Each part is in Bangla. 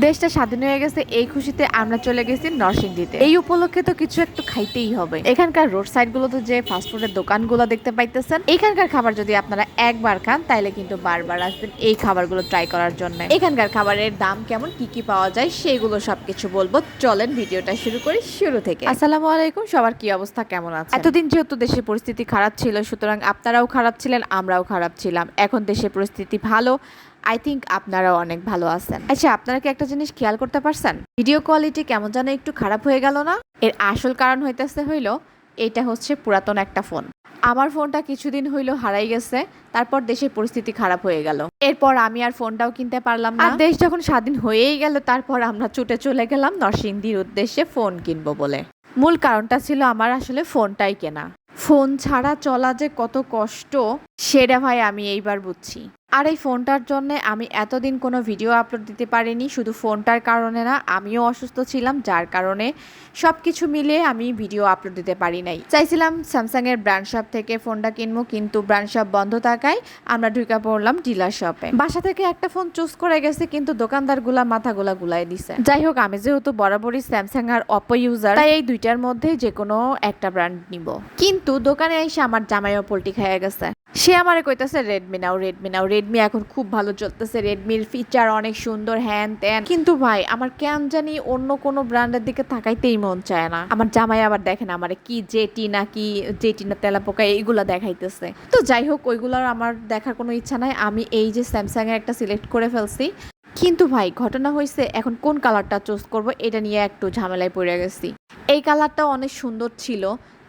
দেশটা স্বাধীন হয়ে গেছে এই খুশিতে আমরা চলে গেছি নরসিংদীতে। এই উপলক্ষে তো কিছু একটু খাইতেই হবে। এখানকার রোড সাইড গুলোতে যে ফাস্টফুডের দোকানগুলো দেখতে পাইতেছেন এখানকার খাবার যদি আপনারা একবার খান তাহলে কিন্তু বারবার আসবেন এই খাবারগুলো ট্রাই করার জন্য। এখানকার খাবারের দাম কেমন কি কি পাওয়া যায় সেগুলো সবকিছু বলব। চলেন ভিডিওটা শুরু করি শুরু থেকে। আসসালামু আলাইকুম সবার কি অবস্থা কেমন আছে এতদিন যেহেতু দেশের পরিস্থিতি খারাপ ছিল সুতরাং আপনারাও খারাপ ছিলেন আমরাও খারাপ ছিলাম। এখন দেশের পরিস্থিতি ভালো আই থিঙ্ক আপনারাও অনেক ভালো আছেন। আচ্ছা আপনারা কি একটা জিনিস খেয়াল করতে পারছেন? ভিডিও কোয়ালিটি কেমন যেন একটু খারাপ হয়ে গেল না? এর আসল কারণ হইতেছে হইল, এটা হচ্ছে পুরাতন একটা ফোন আমার ফোনটা কিছুদিন হইল হারাই গেছে, তারপর দেশের পরিস্থিতি খারাপ হয়ে গেল। এরপর আমি আর ফোনটাও কিনতে পারলাম না। দেশ যখন স্বাধীন হয়েই গেল, তারপর আমরা ছুটে চলে গেলাম নরসিংদীর উদ্দেশ্যে ফোন কিনবো বলে। মূল কারণটা ছিল আমার আসলে ফোনটাই কেনা। ফোন ছাড়া চলা যে কত কষ্ট সেটা ভাই আমি এইবার বুঝছি। আর এই ফোনটার জন্য আমি এতদিন কোনো ভিডিও আপলোড দিতে পারিনি, শুধু ফোনটার কারণে না, আমিও অসুস্থ ছিলাম, যার কারণে সব কিছু মিলিয়ে আমি ভিডিও আপলোড দিতে পারি নাই। চাইছিলাম স্যামসাং এর ব্র্যান্ড শপ থেকে ফোনটা কিনবো, কিন্তু ব্র্যান্ড শপ বন্ধ থাকায় আমরা ঢুকে পড়লাম ডিলার শপে। বাসা থেকে একটা ফোন চুজ করে গেছে, কিন্তু দোকানদারগুলা মাথাগুলা গুলাই দিছে। যাই হোক, আমি যেহেতু বরাবরই স্যামসাং আর অপো ইউজার তাই এই দুইটার মধ্যে যে কোনো একটা ব্র্যান্ড নিব। কিন্তু দোকানে এসে আমার জামাইও পোল্টি খেয়ে গেছে। সে আমারে কইতেছে রেডমি নাও রেডমি নাও। রেডমি এখন খুব ভালো চলতেছে। রেডমির ফিচার অনেক সুন্দর, হ্যান ত্যান। কিন্তু ভাই, আমার কেন জানি অন্য কোনো ব্র্যান্ডের দিকে তাকাইতেই মন চায় না। আমার জামাই আবার দেখেন আমার কি জেটি না কি জেটি না তেলা পোকা এইগুলা দেখাইতেছে। তো যাই হোক, ওইগুলার আমার দেখার কোনো ইচ্ছা নাই। আমি এই যে স্যামসাং এর একটা সিলেক্ট করে ফেলছি। কিন্তু ভাই, ঘটনা হয়েছে এখন কোন কালারটা চুজ করব এটা নিয়ে একটু ঝামেলায় পড়ে গেছি। এই কালারটাও অনেক সুন্দর ছিল,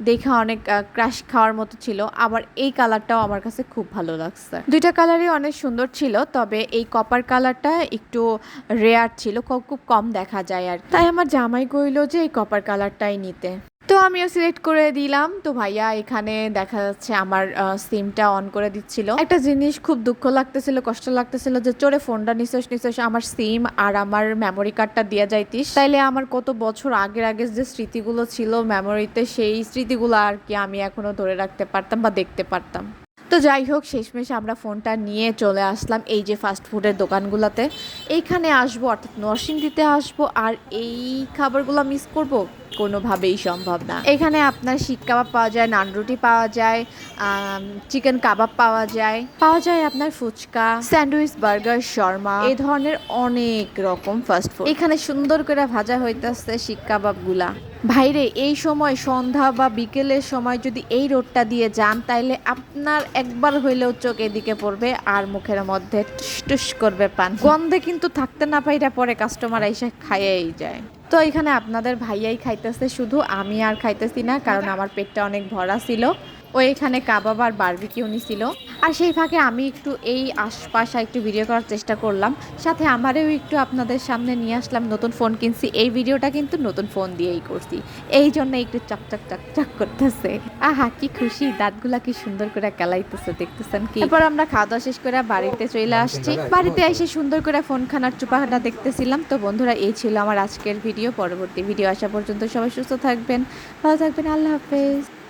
দেখে অনেক ক্রাশ খাওয়ার মতো ছিল, আবার এই কালারটাও আমার কাছে খুব ভালো লাগছে। দুইটা কালারই অনেক সুন্দর ছিল, তবে এই কপার কালারটা একটু রেয়ার ছিল খুব কম দেখা যায় আর তাই আমার জামাই কইলো যে এই কপার কালারটাই নিতে। তো আমিও সিলেক্ট করে দিলাম। তো ভাইয়া এখানে দেখা যাচ্ছে আমার সিমটা অন করে দিচ্ছিল। একটা জিনিস খুব দুঃখ লাগতেছিল, কষ্ট লাগতেছিল যে চোরে ফোনটা নিশ্চয় নিঃশ্বাস আমার সিম আর আমার মেমোরি কার্ডটা দিয়ে যাইতিস। তাইলে আমার কত বছর আগের আগের যে স্মৃতিগুলো ছিল মেমোরিতে সেই স্মৃতিগুলো আর কি আমি এখনও ধরে রাখতে পারতাম বা দেখতে পারতাম। তো যাই হোক, শেষমেশ আমরা ফোনটা নিয়ে চলে আসলাম এই যে ফাস্ট ফুডের দোকানগুলোতে। এইখানে আসব, অর্থাৎ নরসিংদীতে আসব, আর এই খাবারগুলো মিস করব কোনোভাবেই সম্ভব না। এখানে আপনার শিক কাবাব পাওয়া যায়, নান রুটি পাওয়া যায় চিকেন কাবাব পাওয়া যায়। পাওয়া যায় আপনার ফুচকা, স্যান্ডউইচ, বার্গার, শর্মা, এই ধরনের অনেক রকম ফাস্ট ফুড এখানে সুন্দর করে ভাজা হইতেছে শিক কাবাবগুলা। ভাইরে, এই সময় সন্ধ্যা বা বিকেলের সময় যদি এই রোডটা দিয়ে যান, তাইলে আপনার একবার হইলেও চোখ এদিকে পড়বে আর মুখের মধ্যে টুস করবে পান। গন্ধে কিন্তু থাকতে না পাইরা পরে কাস্টমার এসে খাইয়েই যায়। তো এখানে আপনাদের ভাইয়াই খাইতেছে, শুধু আমি আর খাইতেছি না, কারণ আমার পেটটা অনেক ভরা ছিল। ও এখানে কাবাব আর বারবিকিউ নিছিল। আর সেই ফাঁকে আমি একটু এই আশপাশ একটু ভিডিও করার চেষ্টা করলাম। সাথে আমারও একটু আপনাদের সামনে নিয়ে আসলাম, নতুন ফোন কিনছি। এই ভিডিওটা কিন্তু নতুন ফোন দিয়েই করছি। এই জন্য একটু চকচক চকচক করতেছে। আহা, কি খুশি, দাঁতগুলা কি সুন্দর করে কেলাইতেছে, দেখতেছেন কি? এরপর আমরা খাওয়া দাওয়া শেষ করে বাড়িতে চলে আসছি। বাড়িতে এসে সুন্দর করে ফোন খানার চুপাহাটা দেখতেছিলাম। তো বন্ধুরা, এই ছিল আমার আজকের ভিডিও পরবর্তী ভিডিও আসা পর্যন্ত সবাই সুস্থ থাকবেন, ভালো থাকবেন, আল্লাহ হাফেজ।